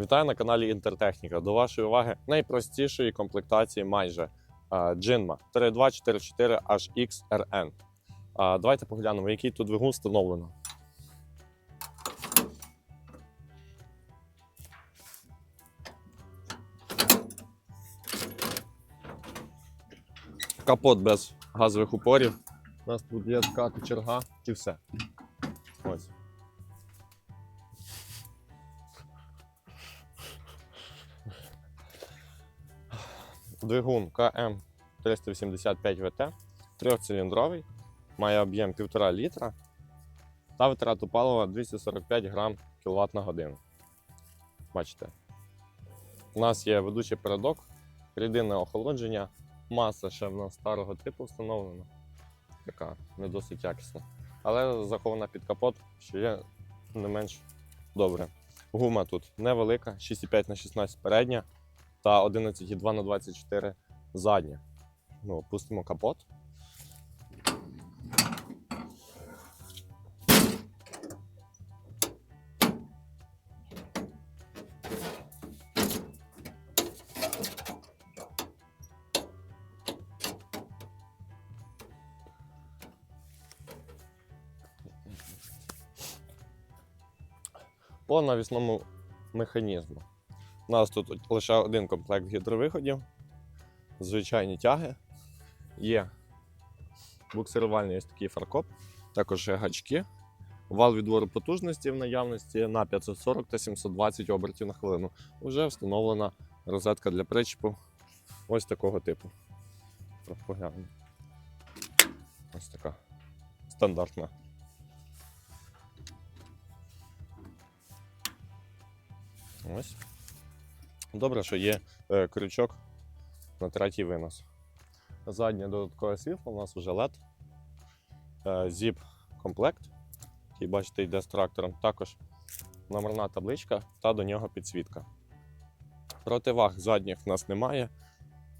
Вітаю на каналі Інтертехніка. До вашої уваги найпростішої комплектації майже Джинма 3244 HXRN. Давайте поглянемо, який тут двигун встановлено. Капот без газових упорів. У нас тут є така кочерга і все. Ось. Двигун КМ 385 ВТ, трьохциліндровий, має об'єм 1,5 літра та витрату палива 245 грам кВт на годину. Бачите. У нас є ведучий передок, рідинне охолодження, маса ще в нас старого типу встановлена. Така не досить якісна. Але захована під капот, що є не менш добре. Гума тут невелика, 6,5 на 16 передня та 11,2 на 24 задня. Ну, опустимо капот. По навісному механізму. У нас тут лише один комплект гідровиходів, звичайні тяги. Є буксирувальний ось такий фаркоп, також є гачки. Вал відвору потужності в наявності на 540 та 720 обертів на хвилину. Уже встановлена розетка для причепу ось такого типу. Поглянемо. Ось така стандартна. Ось. Добре, що є е, крючок на третій винос. Заднє додаткове світло у нас вже LED. Е, Zip комплект, який бачите, йде з трактором. Також номерна табличка та до нього підсвітка. Противаг задніх в нас немає,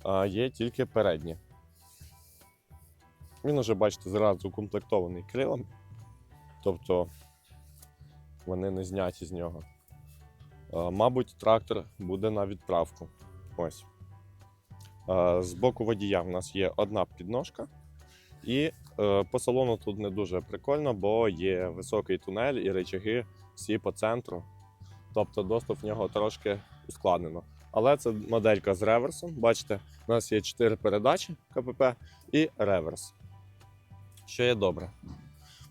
а є тільки передні. Він уже, бачите, зразу укомплектований крилом, тобто вони не зняті з нього. Е, Мабуть, трактор буде на відправку. Ось. Е, З боку водія в нас є одна підножка. І е, по салону тут не дуже прикольно, бо є високий тунель і речаги всі по центру. Тобто доступ в нього трошки ускладнено. Але це моделька з реверсом. Бачите, у нас є 4 передачі КПП і реверс. Що є добре.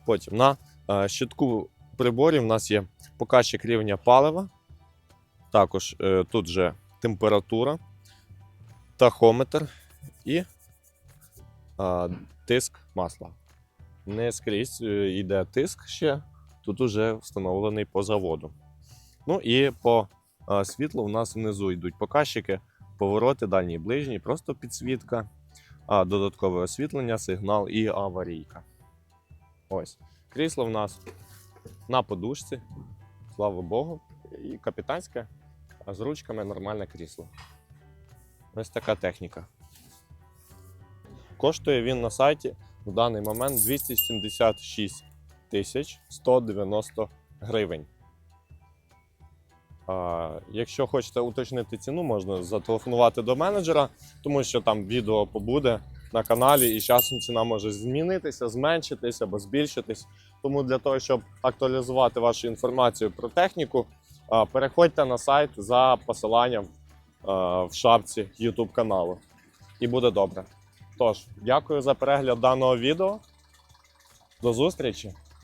Потім на щитку приборів у нас є показчик рівня палива. Також е, тут же температура, тахометр і е, тиск масла. Не скрізь е, йде тиск ще, тут уже встановлений по заводу. Ну і по світлу у нас внизу йдуть показчики, повороти, дальній і ближній, просто підсвітка, а додаткове освітлення, сигнал і аварійка. Ось. Крісло в нас на подушці, слава Богу, і капітанське а з ручками нормальне крісло. Ось така техніка. Коштує він на сайті в даний момент 276 тисяч 190 гривень. Якщо хочете уточнити ціну, можна зателефонувати до менеджера, тому що там відео побуде на каналі, і часом ціна може змінитися, зменшитися або збільшитись. Тому для того, щоб актуалізувати вашу інформацію про техніку, переходьте на сайт за посиланням в шапці YouTube каналу. І буде добре. Тож, дякую за перегляд даного відео. До зустрічі!